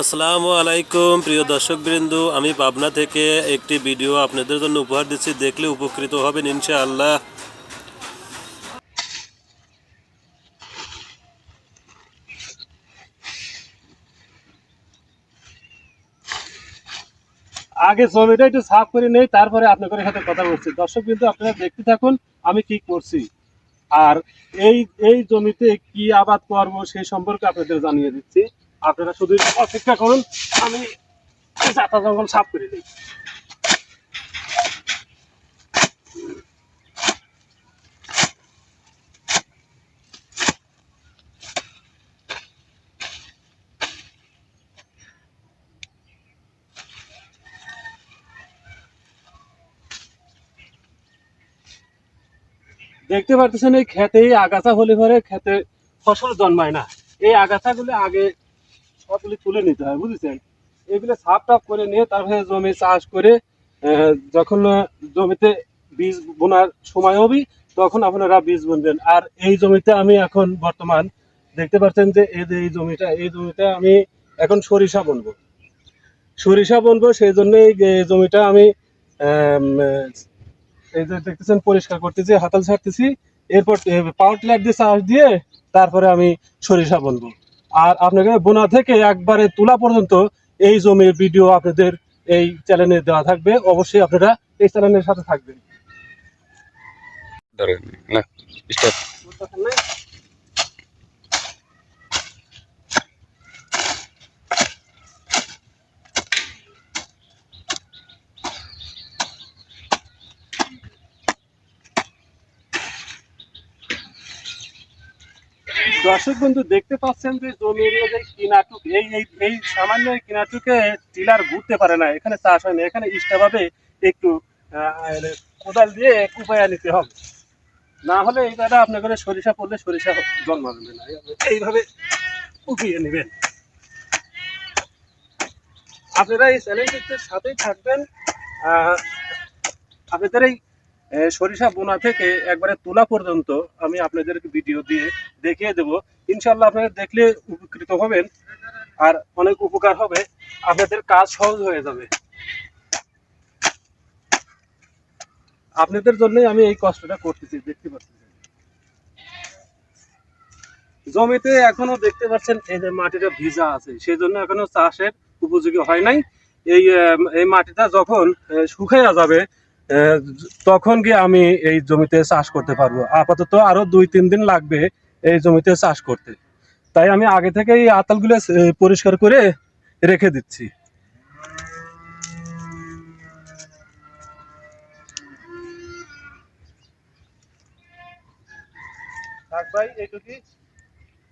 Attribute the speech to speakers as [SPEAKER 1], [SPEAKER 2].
[SPEAKER 1] আসসালামু আলাইকুম, প্রিয় দর্শকবৃন্দ। আমি পাবনা থেকে একটি ভিডিও আপনাদের জন্য উপহার দিচ্ছি। দেখলে উপকৃত হবেন ইনশাআল্লাহ।
[SPEAKER 2] আগে জমিটা একটু সাফ করে নেই, তারপরে আপনাদের সাথে কথা বলছি। দর্শক কিন্তু আপনারা দেখতে থাকুন, আমি কি করছি। আর এই এই জমিতে কি আবাদ করব সেই সম্পর্কে আপনাদের জানিয়ে দিচ্ছি। আপনারা শুধু অপেক্ষা করুন, আমি চাতা জঙ্গল সাফ করে দিই। দেখতে পারতেছেন, এই খেতে আগাছা হলে পরে খেতে ফসল জন্মায় না। এই আগাছাগুলো আগে সবগুলি তুলে নিতে হয়, বুঝেছেন? এগুলো সাফ টাফ করে নিয়ে তারপরে জমি চাষ করে যখন জমিতে বীজ বোনার সময় হবে, তখন আপনারা বীজ বুনবেন। আর এই জমিতে আমি এখন বর্তমান দেখতে পাচ্ছেন যে এই যে এই জমিটা, এই জমিতে আমি এখন সরিষা বুনবো। সরিষা বুনবো, সেই জন্য এই জমিটা আমি এই যে দেখতেছেন, পরিষ্কার করতেছি, হাতাল ছাড়তেছি। এরপর পাওয়ার টিলার দিয়ে চাষ দিয়ে তারপরে আমি সরিষা বুনবো। আর আপনাকে বোনা থেকে একবারে তোলা পর্যন্ত এই জমির ভিডিও আপনাদের এই চ্যানেলে দেওয়া থাকবে। অবশ্যই আপনারা এই চ্যানেলের সাথে থাকবেন।
[SPEAKER 3] না?
[SPEAKER 2] দর্শক বন্ধু, দেখতে পাচ্ছেন যে জমি এরিয়া যে কিনাটুক এই এই এই সামান্য কিনাটুকে টিলার ঘুরতে পারে না। এখানে চাষ হয় না, এখানে ইস্টাভাবে একটু কোদাল দিয়ে কুপায়া নিতে হবে। না হলে এই দাদা আপনার সরিষা পড়লে সরিষা জন্মাবে না। এইভাবে কুপিয়ে নেবেন। আপনারা এই চ্যানেলটির সাথেই থাকবেন। আপনাদের এই সরিষা বোনা থেকে একবারে তোলা পর্যন্ত আমি আপনাদেরকে ভিডিও দিয়ে দেখিয়ে দেব। ইনশাল্লাহ আপনারা দেখলে উপকৃত হবেন আর অনেক উপকার হবে। আপনাদের কাজ সহজ হয়ে যাবে। আপনাদের জন্যই আমি এই কষ্টটা করতেছি, দেখতে পাচ্ছি জমিতে এখনও দেখতে পাচ্ছেন এই যে মাটিটা ভিজা আছে সেই জন্য এখনও চাষের উপযোগী হয় নাই। এই মাটিটা যখন শুকাইয়া যাবে তখন গিয়ে আমি এই জমিতে চাষ করতে পারব? আপাতত আরও দুই, তিন দিন লাগবে এই জমিতে চাষ করতে। তাই আমি আগে থেকে এই আতালগুলো পরিষ্কার করে রেখে দিচ্ছি। ভাই এইটুকুই